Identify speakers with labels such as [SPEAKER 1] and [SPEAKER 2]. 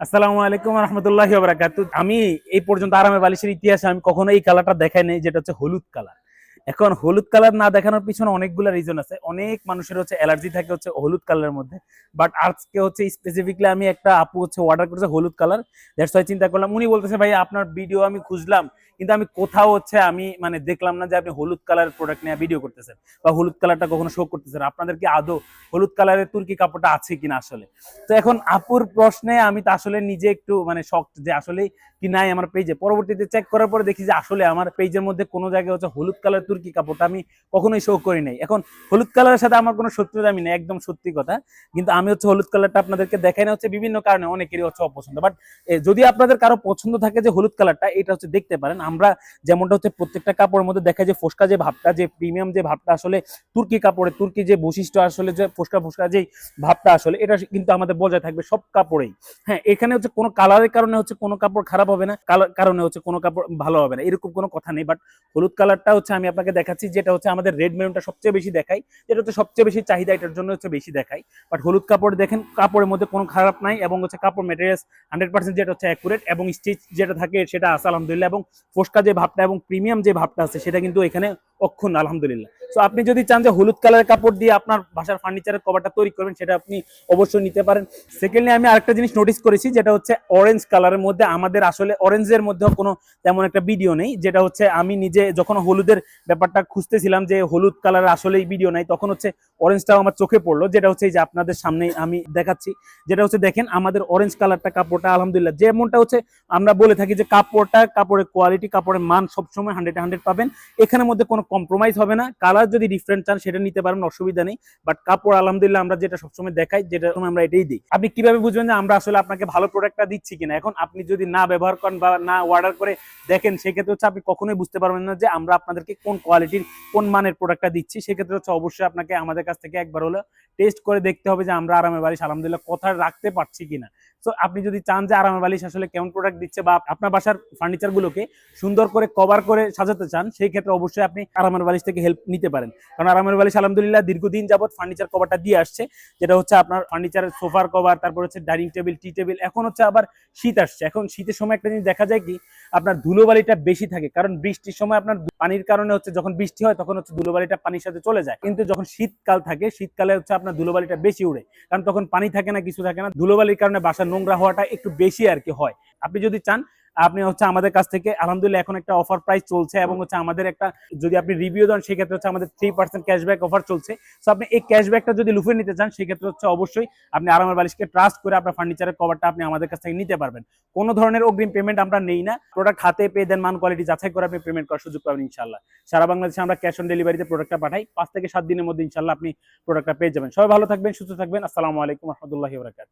[SPEAKER 1] আসসালামু আলাইকুম রহমতুল্লাহ আমি এই পর্যন্ত আরামে বালিশের ইতিহাসে আমি কখনো এই কালারটা দেখাই নাই, যেটা হচ্ছে হলুদ কালার। এখন হলুদ কালার না দেখানোর পিছনে অনেকগুলো রিজন আছে। অনেক মানুষের হচ্ছে অ্যালার্জি থাকে হচ্ছে হলুদ কালারের মধ্যে। বাট আজকে হচ্ছে স্পেসিফিকলি আমি একটা আপু হচ্ছে অর্ডার করেছে হলুদ কালার। দ্যাটস ওয়াই চিন্তা করলাম। উনি বলতেছে, ভাই, আপনার ভিডিও আমি খুঁজলাম, কিন্তু আমি কোথাও হচ্ছে আমি মানে দেখলাম না যে আপনি হলুদ কালারের প্রোডাক্ট নিয়ে ভিডিও করতেছেন বা হলুদ কালারটা কখনো শো করতেছেন। আপনাদের কি আদৌ হলুদ কালারের তুর্কি কাপড়টা আছে কিনা আসলে? তো এখন আপুর প্রশ্নে আমি তো আসলে নিজে একটু মানে শখ যে আসলে কি নাই আমার পেজে পরবর্তীতে চেক করার পরে দেখি যে আসলে আমার পেজের মধ্যে কোনো জায়গায় হচ্ছে হলুদ কালার তুর্কি কাপড়টা আমি কখনোই শো করি নাই। এখন হলুদ কালারের সাথে আমার কোনো শত্রুতা আমি নেই, একদম সত্যি কথা। কিন্তু আমি হচ্ছে হলুদ কালারটা আপনাদেরকে দেখাই না, হচ্ছে বিভিন্ন কারণে অনেকেরই হচ্ছে অপছন্দ। বাট যদি আপনাদের কারও পছন্দ থাকে যে হলুদ কালারটা এটা হচ্ছে দেখতে পারেন। আমরা যেমনটা হচ্ছে প্রত্যেকটা কাপড়ের মধ্যে দেখা যায় ফোসকা যে ভাবটা, যে প্রিমিয়াম যে ভাবটা আসলে তুর্কি কাপড়ে তুর্কি যে বৈশিষ্ট্য আসলে যে ফোসকা ফোসকা যে ভাবটা আসলে, এটা কিন্তু আমাদের বজায় থাকবে সব কাপড়েই। হ্যাঁ এখানে হচ্ছে কোনো কালারের কারণে হচ্ছে কোনো কাপড় খারাপ হবে না। কারণে হচ্ছে কোনো কাপড় ভালো হবে না, এরকম কোনো কথা নেই। বাট হলুদ কালারটা হচ্ছে আমি আপনাকে দেখাচ্ছি যেটা হচ্ছে আমাদের রেড মেরুনটা সবচেয়ে বেশি দেখাই যেটা হচ্ছে সবচেয়ে বেশি চাহিদা এটার জন্য হচ্ছে বেশি দেখাই বাট হলুদ কাপড় দেখেন, কাপড়ের মধ্যে কোনো খারাপ নাই এবং হচ্ছে কাপড় মেটেরিয়ালস হান্ড্রেড পার্সেন্ট যেটা হচ্ছে অ্যাকুরেট এবং স্টিচ যেটা থাকে সেটা আছে আলহামদুলিল্লাহ এবং ফোসকা যে ভাবটা এবং প্রিমিয়াম যে ভাবটা আছে সেটা কিন্তু এখানে অক্ষুণ্ণ, আলহামদুলিল্লাহ। তো আপনি যদি চান যে হলুদ কালারের কাপড় দিয়ে আপনার বাসার ফার্নিচারের কভারটা তৈরি করবেন, সেটা আপনি অবশ্যই নিতে পারেন। সেকেন্ডলি আমি আরেকটা জিনিস নোটিস করেছি, যেটা হচ্ছে অরেঞ্জ কালারের মধ্যে আমাদের আসলে অরেঞ্জের মধ্যে কোনো তেমন একটা ভিডিও নেই। যেটা হচ্ছে আমি নিজে যখন হলুদের ব্যাপারটা খুঁজতেছিলাম যে হলুদ কালারের আসলেই ভিডিও নাই, তখন হচ্ছে অরেঞ্জটাও আমার চোখে পড়ল। যেটা হচ্ছে এই যে আপনাদের সামনে আমি দেখাচ্ছি। যেটা হচ্ছে দেখেন, আমাদের অরেঞ্জ কালারটা কাপড়টা আলহামদুলিল্লাহ যেমনটা হচ্ছে আমরা বলে থাকি যে কাপড়টা, কাপড়ের কোয়ালিটি কাপড়ের মান সবসময় হান্ড্রেড হান্ড্রেড পাবেন। এখানের মধ্যে কোনো কম্প্রোমাইজ হবে না। কালার যদি ডিফারেন্ট চান, সেটা নিতে পারেন, অসুবিধা নেই। বাট কাপড়, আলহামদুলিল্লাহ, আমরা যেটা সবসময় দেখাই, যেটা আমরা এটাই দিই। আপনি কীভাবে বুঝবেন যে আমরা আসলে আপনাকে ভালো প্রোডাক্টটা দিচ্ছি কিনা? এখন আপনি যদি না ব্যবহার করেন বা না অর্ডার করে দেখেন, সেক্ষেত্রে হচ্ছে আপনি কখনোই বুঝতে পারবেন না যে আমরা আপনাদেরকে কোন কোয়ালিটির কোন মানের প্রোডাক্টটা দিচ্ছি। সেক্ষেত্রে হচ্ছে অবশ্যই আপনাকে আমাদের কাছ থেকে একবার হলো টেস্ট করে দেখতে হবে যে আমরা আরামের বালিশ, আলহামদুলিল্লাহ কথা রাখতে পারছি কিনা। তো আপনি যদি চান যে আরামের বালিশ আসলে কেমন প্রোডাক্ট দিচ্ছে বা আপনার বাসার ফার্নিচার গুলোকে সুন্দর করে কভার করে সাজাতে চান, সেই ক্ষেত্রে অবশ্যই আপনি আরামের বালিশ থেকে হেল্প নিতে পারেন। কারণ আরামের বালিশ আলহামদুলিল্লাহ দীর্ঘদিন যাবত ফার্নিচার কভারটা দিয়ে আসছে। যেটা হচ্ছে আপনার ফার্নিচারের সোফার কভার তারপর হচ্ছে ডাইনিং টেবিল টি টেবিল এখন হচ্ছে আবার শীত আসছে। এখন শীতের সময় একটা জিনিস দেখা যায় কি, আপনার ধুলোবালিটা বেশি থাকে। কারণ বৃষ্টির সময় আপনার পানির কারণে হচ্ছে যখন বৃষ্টি হয়, তখন হচ্ছে ধুলোবালিটা পানির সাথে চলে যায়। কিন্তু যখন শীতকাল থাকে, শীতকালে হচ্ছে আপনার ধুলোবালিটা বেশি উড়ে। কারণ তখন পানি থাকে না, কিছু থাকে না। ধুলোবালির কারণে বাসা নোংরা হওয়াটা একটু বেশি আর কি হয়। আপনি যদি চান আপনি হচ্ছে আমাদের কাছ থেকে, আলহামদুলিল্লাহ এখন একটা অফার প্রাইস চলছে এবং হচ্ছে আমাদের একটা, যদি আপনি রিভিউ দেন, সেক্ষেত্রে হচ্ছে আমাদের থ্রি পার্সেন্ট ক্যাশব্যাক অফার চলছে। তো আপনি এই ক্যাশব্যাকটা যদি লুফে নিতে চান, সেক্ষেত্রে হচ্ছে অবশ্যই আপনি আরামের বালিশকে ট্রাস্ট করে আপনার ফার্নিচারের কভারটা আপনি আমাদের কাছ থেকে নিতে পারবেন। কোনো ধরনের অগ্রিম পেমেন্ট আমরা নেই না। প্রোডাক্ট হাতে পেয়ে দেন, মান কোয়ালিটি যাচাই করে আপনি পেমেন্ট করার সুযোগ পাবেন ইনশাল্লাহ সারা বাংলাদেশে আমরা ক্যাশ অন ডেলিভারিতে প্রোডাক্টটা পাঠাই। পাঁচ থেকে সাত দিনের মধ্যে ইনশাল্লাহ আপনি প্রোডাক্টটা পেয়ে যাবেন। সবাই ভালো থাকবেন, সুস্থ থাকবেন। আসসালামু আলাইকুম, রহমতুল্লাহি বরাকাত